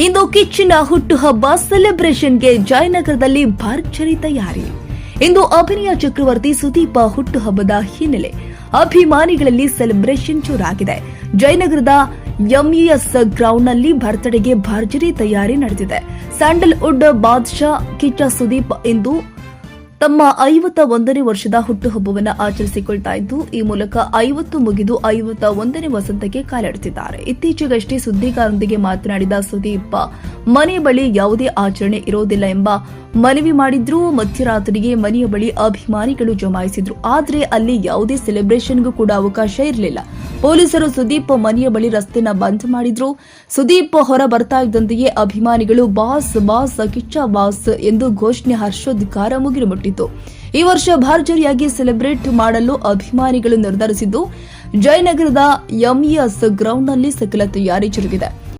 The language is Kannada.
ಇಂದು ಕಿಚ್ಚಿನ ಹುಟ್ಟುಹಬ್ಬ ಸೆಲೆಬ್ರೇಷನ್ಗೆ ಜಯನಗರದಲ್ಲಿ ಭರ್ಜರಿ ತಯಾರಿ. ಇಂದು ಅಭಿನಯ ಚಕ್ರವರ್ತಿ ಸುದೀಪ ಹುಟ್ಟುಹಬ್ಬದ ಹಿನ್ನೆಲೆ ಅಭಿಮಾನಿಗಳಲ್ಲಿ ಸೆಲೆಬ್ರೇಷನ್ ಜೋರಾಗಿದೆ. ಜಯನಗರದ ಎಂಇಎಸ್ ಗ್ರೌಂಡ್ನಲ್ಲಿ ಬರ್ತ್ಡೇಗೆ ಭರ್ಜರಿ ತಯಾರಿ ನಡೆದಿದೆ. ಸ್ಯಾಂಡಲ್ವುಡ್ ಬಾದ್ಶಾ ಕಿಚ್ಚ ಸುದೀಪ್ ಇಂದು ತಮ್ಮ ಐವತ್ತ ಒಂದನೇ ವರ್ಷದ ಹುಟ್ಟುಹಬ್ಬವನ್ನು ಆಚರಿಸಿಕೊಳ್ತಾ ಇದ್ದು, ಈ ಮೂಲಕ ಐವತ್ತು ಮುಗಿದು ಐವತ್ತ ಒಂದನೇ ವಸಂತಕ್ಕೆ ಕಾಲಿಡುತ್ತಿದ್ದಾರೆ. ಇತ್ತೀಚೆಗಷ್ಟೇ ಸುದ್ದಿಗಾರರೊಂದಿಗೆ ಮಾತನಾಡಿದ ಸುದೀಪ್, ಮನೆ ಬಳಿ ಯಾವುದೇ ಆಚರಣೆ ಇರೋದಿಲ್ಲ ಎಂಬ ಮನವಿ ಮಾಡಿದ್ರೂ, ಮಧ್ಯರಾತ್ರಿಗೆ ಮನೆಯ ಬಳಿ ಅಭಿಮಾನಿಗಳು ಜಮಾಯಿಸಿದ್ರು. ಆದರೆ ಅಲ್ಲಿ ಯಾವುದೇ ಸೆಲೆಬ್ರೇಷನ್ಗೂ ಕೂಡ ಅವಕಾಶ ಇರಲಿಲ್ಲ. ಪೊಲೀಸರು ಸುದೀಪ್ ಮನೆಯ ಬಳಿ ರಸ್ತೆನ ಬಂದ್ ಮಾಡಿದ್ರು. ಸುದೀಪ್ ಹೊರ ಬರ್ತಾ ಇದ್ದಂತೆಯೇ ಅಭಿಮಾನಿಗಳು ಬಾಸ್ ಬಾಸ್, ಕಿಚ್ಚ, ಬಾಸ್ ಎಂದು ಘೋಷಣೆ ಹರ್ಷೋದ್ಗಾರ ಮುಗಿಲು ಮುಟ್ಟಿತು ಈ ವರ್ಷ ಭರ್ಜರಿಯಾಗಿ ಸೆಲೆಬ್ರೇಟ್ ಮಾಡಲು ಅಭಿಮಾನಿಗಳು ನಿರ್ಧರಿಸಿದ್ದು. ಜಯನಗರದ ಎಂಇಎಸ್ ಗ್ರೌಂಡ್ನಲ್ಲಿ ಸಕಲ ತಯಾರಿ ಜರುಗಿದೆ.